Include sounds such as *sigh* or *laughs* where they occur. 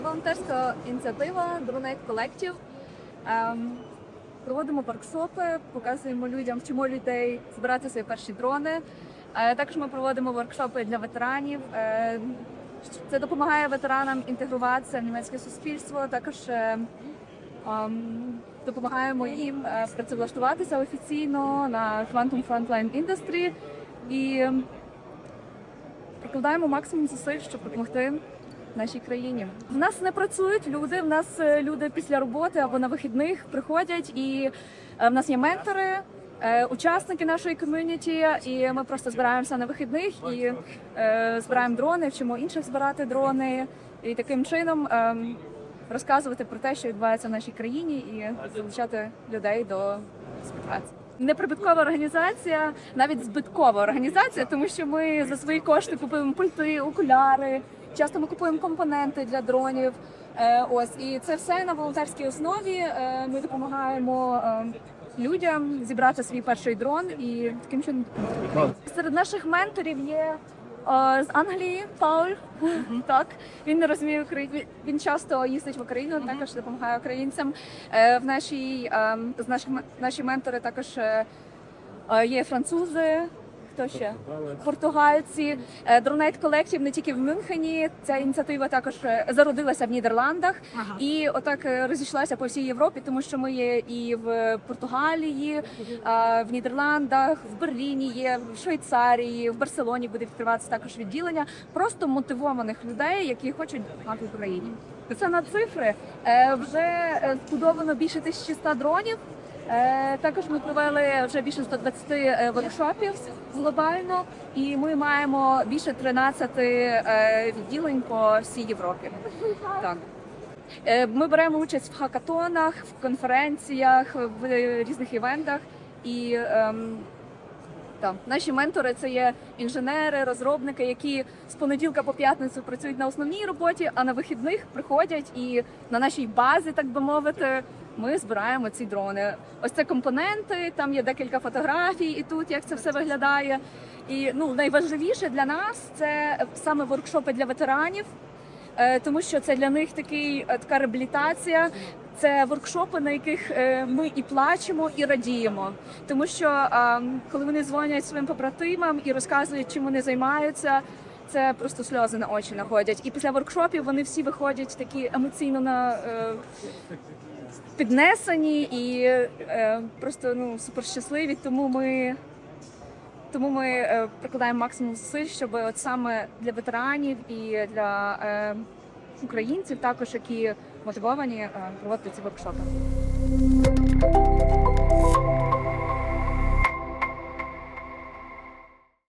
волонтерська ініціатива Дронейт Collective. Ем, Проводимо воркшопи, показуємо людям, вчимо людей збирати свої перші дрони. Е, Також ми проводимо воркшопи для ветеранів. Е, Це допомагає ветеранам інтегруватися в німецьке суспільство. Також е, ем, допомагаємо їм працевлаштуватися офіційно на Quantum Frontline Industry і ем, прикладаємо максимум зусиль, щоб допомогти нашій країні. В нас не працюють люди. В нас е, люди після роботи або на вихідних приходять, і е, в нас є ментори. е, Учасники нашої ком'юніті, і ми просто збираємося на вихідних і збираємо дрони, вчимо інших збирати дрони, і таким чином ем, розказувати про те, що відбувається в нашій країні, і залучати людей до співпраці. Неприбуткова організація, навіть збиткова організація, тому що ми за свої кошти купуємо пульти, окуляри. Часто ми купуємо компоненти для дронів. Е, ось і це все на волонтерській основі. Е, ми допомагаємо е, людям зібрати свій перший дрон і таким чином. Серед наших менторів є з Англії Пауль. *laughs* Так він не розуміє Україну. Він часто їздить в Україну, також допомагає українцям. В нашій е, з наших наші ментори також є французи. Хто ще? Португальці, Е, Dronate Collective не тільки в Мюнхені. Ця ініціатива також е, зародилася в Нідерландах і отак е, розійшлася по всій Європі, тому що ми є і в Португалії, в Нідерландах, в Берліні є, в Швейцарії, в Барселоні буде відкриватися також відділення просто мотивованих людей, які хочуть допомагати Україні. Це на цифри вже збудовано більше 1100 дронів. Е, Також ми провели вже більше 120 е, воркшопів глобально, і ми маємо більше 13 е, відділень по всій Європі. Так. Ми беремо участь в хакатонах, в конференціях, в різних івентах. І ем, так, наші ментори це є інженери, розробники, які з понеділка по п'ятницю працюють на основній роботі, а на вихідних приходять і на нашій базі, так би мовити, ми збираємо ці дрони. Ось це компоненти, там є декілька фотографій, і тут як це все виглядає. І ну найважливіше для нас це саме воркшопи для ветеранів. Е, тому що це для них такий е, така реабілітація. Це воркшопи, на яких е, ми і плачемо, і радіємо. Тому що коли вони дзвонять своїм побратимам і розказують, чим вони займаються. Це просто сльози на очі находять. І після воркшопів вони всі виходять такі емоційно на піднесені і е, просто ну супер щасливі. Тому ми тому ми е, прикладаємо максимум зусиль, щоб от саме для ветеранів і для е, українців, також які мотивовані е, проводити ці воркшопи.